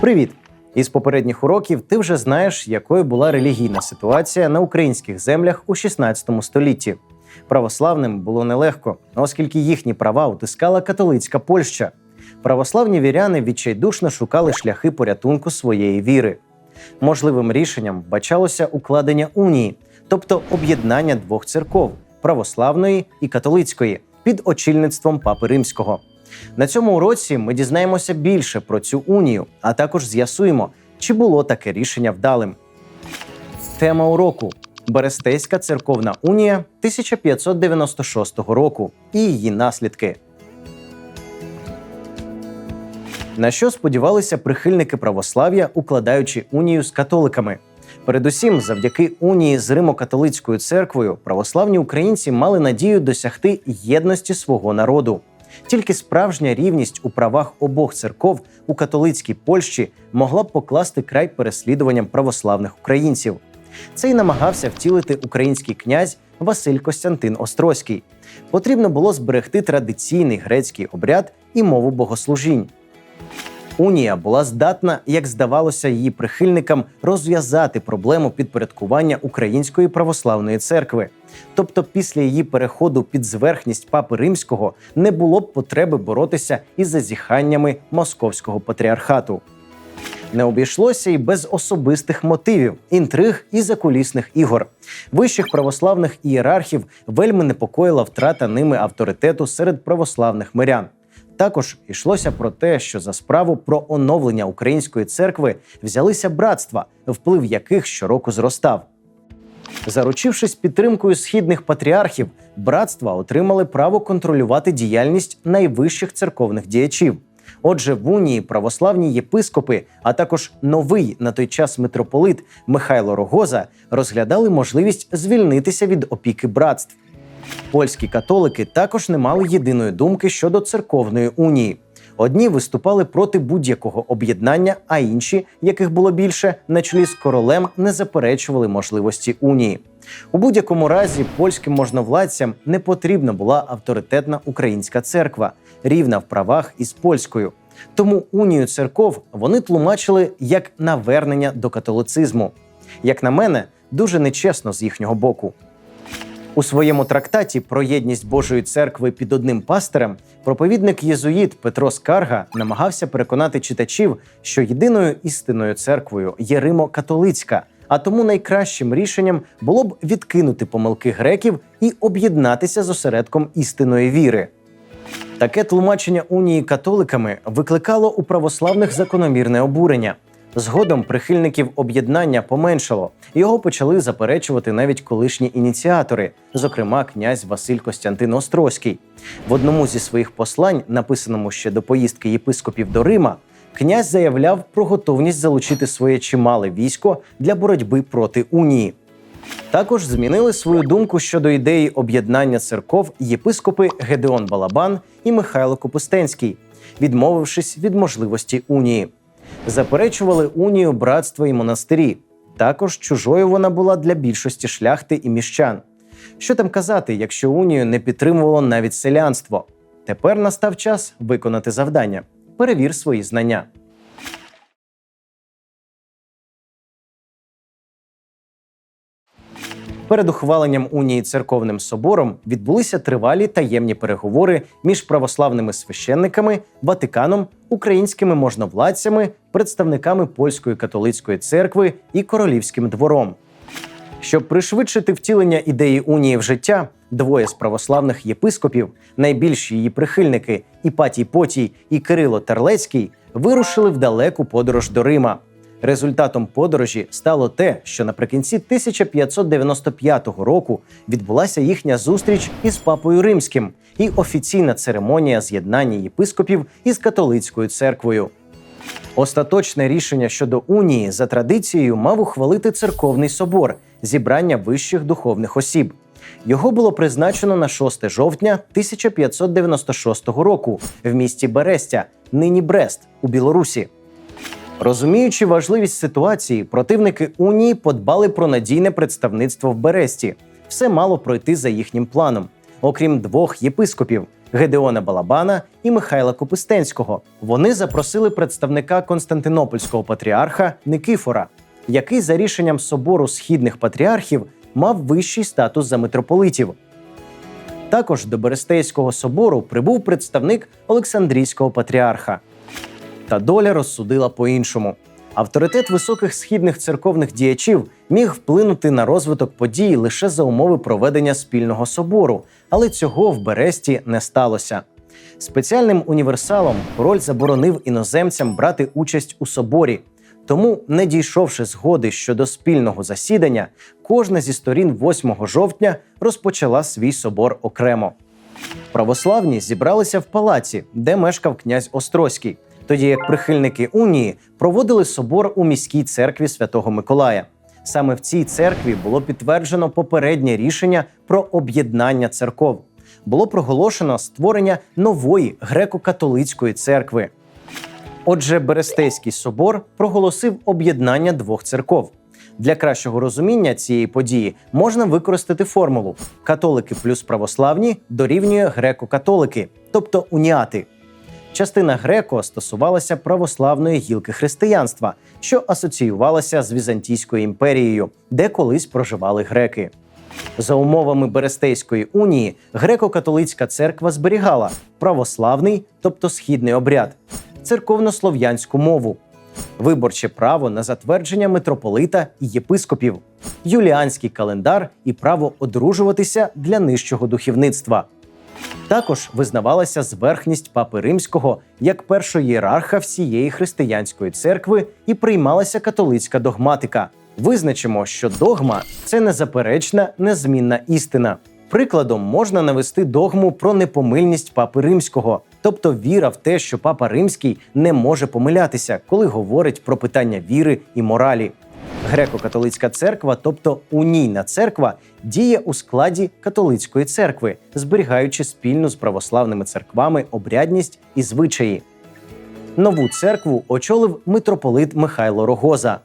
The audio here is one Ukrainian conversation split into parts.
Привіт! Із попередніх уроків ти вже знаєш, якою була релігійна ситуація на українських землях у 16 столітті. Православним було нелегко, оскільки їхні права утискала католицька Польща. Православні віряни відчайдушно шукали шляхи порятунку своєї віри. Можливим рішенням бачалося укладення унії, тобто об'єднання двох церков православної і католицької, під очільництвом Папи Римського. На цьому уроці ми дізнаємося більше про цю унію, а також з'ясуємо, чи було таке рішення вдалим. Тема уроку Берестейська церковна унія 1596 року і її наслідки. На що сподівалися прихильники православ'я, укладаючи унію з католиками? Передусім, завдяки унії з Римо-католицькою церквою, православні українці мали надію досягти єдності свого народу. Тільки справжня рівність у правах обох церков у католицькій Польщі могла б покласти край переслідуванням православних українців. Це й намагався втілити український князь Василь Костянтин Острозький. Потрібно було зберегти традиційний грецький обряд і мову богослужінь. Унія була здатна, як здавалося, її прихильникам розв'язати проблему підпорядкування Української православної церкви. Тобто, після її переходу під зверхність папи римського не було б потреби боротися із зазіханнями московського патріархату. Не обійшлося і без особистих мотивів, інтриг і закулісних ігор. Вищих православних ієрархів вельми непокоїла втрата ними авторитету серед православних мирян. Також йшлося про те, що за справу про оновлення української церкви взялися братства, вплив яких щороку зростав. Заручившись підтримкою східних патріархів, братства отримали право контролювати діяльність найвищих церковних діячів. Отже, в унії православні єпископи, а також новий на той час митрополит Михайло Рогоза розглядали можливість звільнитися від опіки братств. Польські католики також не мали єдиної думки щодо церковної унії. Одні виступали проти будь-якого об'єднання, а інші, яких було більше, на чолі з королем не заперечували можливості унії. У будь-якому разі польським можновладцям не потрібна була авторитетна українська церква, рівна в правах із польською. Тому унію церков вони тлумачили як навернення до католицизму. Як на мене, дуже нечесно з їхнього боку. У своєму трактаті про єдність Божої церкви під одним пастирем проповідник єзуїт Петро Скарга намагався переконати читачів, що єдиною істинною церквою є Римо-католицька, а тому найкращим рішенням було б відкинути помилки греків і об'єднатися з осередком істинної віри. Таке тлумачення унії католиками викликало у православних закономірне обурення. Згодом прихильників об'єднання поменшало. Його почали заперечувати навіть колишні ініціатори, зокрема князь Василь Костянтин Острозький. В одному зі своїх послань, написаному ще до поїздки єпископів до Рима, князь заявляв про готовність залучити своє чимале військо для боротьби проти унії. Також змінили свою думку щодо ідеї об'єднання церков єпископи Гедеон Балабан і Михайло Копустенський, відмовившись від можливості унії заперечували унію братства і монастирі. Також чужою вона була для більшості шляхти і міщан. Що там казати, якщо унію не підтримувало навіть селянство? Тепер настав час виконати завдання. Перевір свої знання. Перед ухваленням унії церковним собором відбулися тривалі таємні переговори між православними священниками, Ватиканом, українськими можновладцями, представниками польської католицької церкви і королівським двором. Щоб пришвидшити втілення ідеї унії в життя, двоє з православних єпископів, найбільші її прихильники Іпатій Потій і Кирило Терлецький, вирушили в далеку подорож до Рима. Результатом подорожі стало те, що наприкінці 1595 року відбулася їхня зустріч із папою римським і офіційна церемонія з'єднання єпископів із католицькою церквою. Остаточне рішення щодо унії за традицією мав ухвалити церковний собор зібрання вищих духовних осіб. Його було призначено на 6 жовтня 1596 року в місті Берестя, нині Брест у Білорусі. Розуміючи важливість ситуації, противники унії подбали про надійне представництво в Бересті. Все мало пройти за їхнім планом. окрім двох єпископів Гедеона Балабана і Михайла Копистенського. Вони запросили представника Константинопольського патріарха Никифора, який за рішенням собору східних патріархів мав вищий статус за митрополитів. Також до Берестейського собору прибув представник Олександрійського патріарха. Та доля розсудила по-іншому. Авторитет високих східних церковних діячів міг вплинути на розвиток подій лише за умови проведення спільного собору, але цього в Бересті не сталося. Спеціальним універсалом король заборонив іноземцям брати участь у соборі. Тому, не дійшовши згоди щодо спільного засідання, кожна зі сторін 8 жовтня розпочала свій собор окремо. Православні зібралися в палаці, де мешкав князь Острозький, тоді як прихильники унії проводили собор у міській церкві Святого Миколая. Саме в цій церкві було підтверджено попереднє рішення про об'єднання церков. Було проголошено створення нової греко-католицької церкви. Отже, Берестейський собор проголосив об'єднання двох церков. Для кращого розуміння цієї події можна використати формулу: католики плюс православні дорівнює греко-католики, тобто уніати. Частина греко стосувалася православної гілки християнства, що асоціювалася з Візантійською імперією, де колись проживали греки. За умовами Берестейської унії, греко-католицька церква зберігала православний, тобто східний обряд, церковнослов'янську мову, виборче право на затвердження митрополита і єпископів, юліанський календар і право одружуватися для нижчого духовництва. Також визнавалася зверхність папи римського як першого ієрарха всієї християнської церкви і приймалася католицька догматика. Визначимо, що догма це незаперечна, незмінна істина. Прикладом можна навести догму про непомильність папи римського, тобто віра в те, що папа римський не може помилятися, коли говорить про питання віри і моралі. Греко-католицька церква, тобто унійна церква, діє у складі католицької церкви, зберігаючи спільну з православними церквами обрядність і звичаї. Нову церкву очолив митрополит Михайло Рогоза.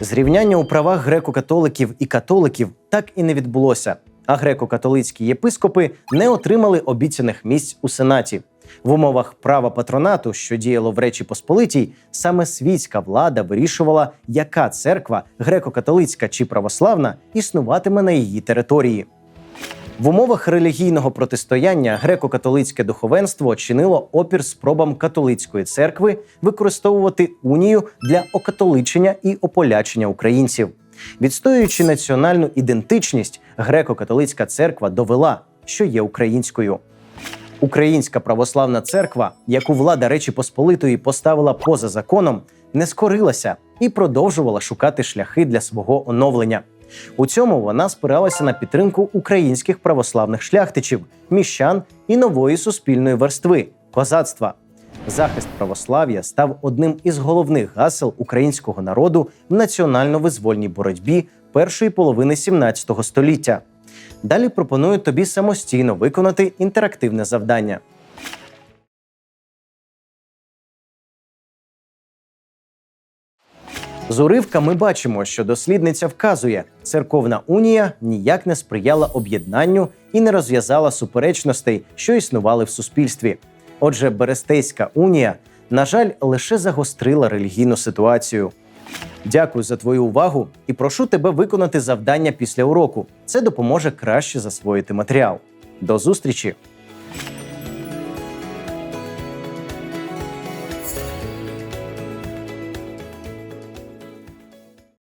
Зрівняння у правах греко-католиків і католиків так і не відбулося, а греко-католицькі єпископи не отримали обіцяних місць у сенаті. В умовах права патронату, що діяло в Речі Посполитій, саме світська влада вирішувала, яка церква, греко-католицька чи православна, існуватиме на її території. В умовах релігійного протистояння греко-католицьке духовенство чинило опір спробам католицької церкви використовувати унію для окатоличення і ополячення українців. Відстоюючи національну ідентичність, греко-католицька церква довела, що є українською. Українська православна церква, яку влада Речі Посполитої поставила поза законом, не скорилася і продовжувала шукати шляхи для свого оновлення. У цьому вона спиралася на підтримку українських православних шляхтичів, міщан і нової суспільної верстви козацтва. Захист православ'я став одним із головних гасел українського народу в національно-визвольній боротьбі першої половини 17 століття. Далі пропоную тобі самостійно виконати інтерактивне завдання. З уривка ми бачимо, що дослідниця вказує, церковна унія ніяк не сприяла об'єднанню і не розв'язала суперечностей, що існували в суспільстві. Отже, Берестейська унія, на жаль, лише загострила релігійну ситуацію. Дякую за твою увагу і прошу тебе виконати завдання після уроку. Це допоможе краще засвоїти матеріал. До зустрічі!